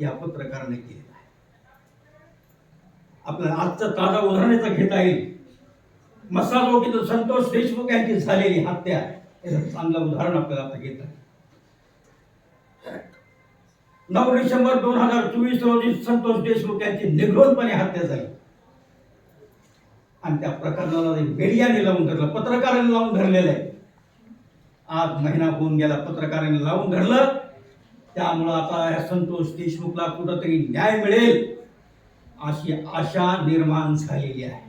या पत्रकाराने केलेला आहे. आपल्याला आजचं ताजा उदाहरणाचं घेता येईल. मसाजोगीत संतोष देशमुख यांची झालेली हत्या याचं चांगलं उदाहरण आपल्याला आता घेता नऊ डिसेंबर दोन हजार चोवीस रोजी संतोष देशमुख यांची निघृणपणे हत्या झाली. आणि त्या प्रकरणाला मीडियाने लावून धरलं पत्रकारांनी लावून धरलेलं आहे. आज महिना होऊन गेला पत्रकारांनी लावून धरलं. त्यामुळं आता या संतोष देशमुखला कुठंतरी न्याय मिळेल अशी आशा निर्माण झालेली आहे.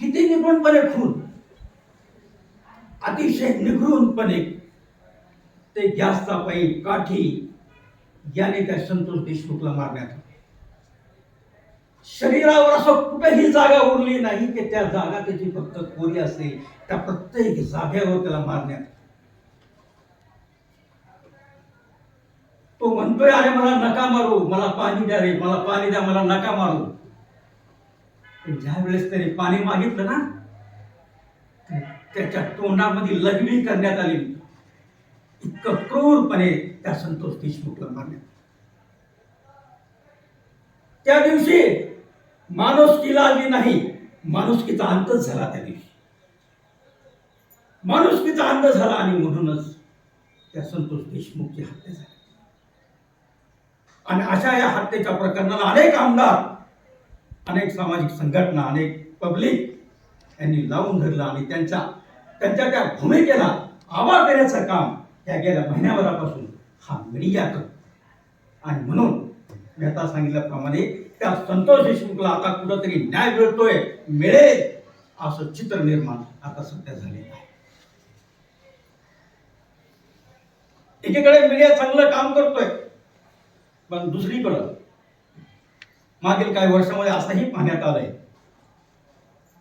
किती निपुणपणे खून. अतिशय निघृणपणे ते गॅसचा पाईप काठी याने त्या संतोष देशमुखला मारण्यात आले. शरीरावर असं कुठेही जागा उरली नाही की त्या जागा त्याची फक्त कोरी असेल त्या प्रत्येक जागेवर त्याला मारण्यात तो म्हणतोय अरे मला नका मारू मला पाणी द्या रे मला पाणी द्या मला नका मारू. ज्या वेळेस त्याने पाणी मागितलं ना त्याच्या तोंडामध्ये लघवी करण्यात आली. इतकं क्रूरपणे त्या संतोष देशमुखला मारण्यात त्या दिवशी माणुसकीला आली नाही माणुसकीचा अंतच झाला त्या दिवशी. माणुसकीचा अंत झाला आणि म्हणूनच त्या संतोष देशमुखची हत्या झाली. आणि अशा या हत्येच्या प्रकरणाला अनेक आमदार अनेक सामाजिक संघटना अनेक पब्लिक यांनी लावून धरलं आणि त्यांच्या त्यांच्या त्या भूमिकेला आवाज देण्याचं काम त्या गेल्या महिन्याभरापासून हा मीडिया करतो आणि म्हणून मी आता सांगितल्याप्रमाणे त्या संतोष देशमुखला आता कुठंतरी न्याय मिळतोय मिळेल असं चित्र निर्माण आता सध्या झालेलं आहे. एकीकडे मीडिया चांगलं काम करतोय पण दुसरीकडं मागील काही वर्षामध्ये असंही पाहण्यात आलंय.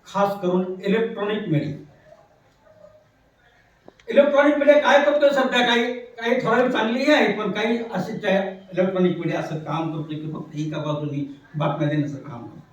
खास करून इलेक्ट्रॉनिक मीडिया इलेक्ट्रॉनिक मीडिया काय करतोय सध्या? काही काही ठराविक चांगलीही आहे पण काही असे इलेक्ट्रॉनिक मीडिया असं काम करतोय की फक्त एका बाजूनी बातम्या देण्याचं काम करतो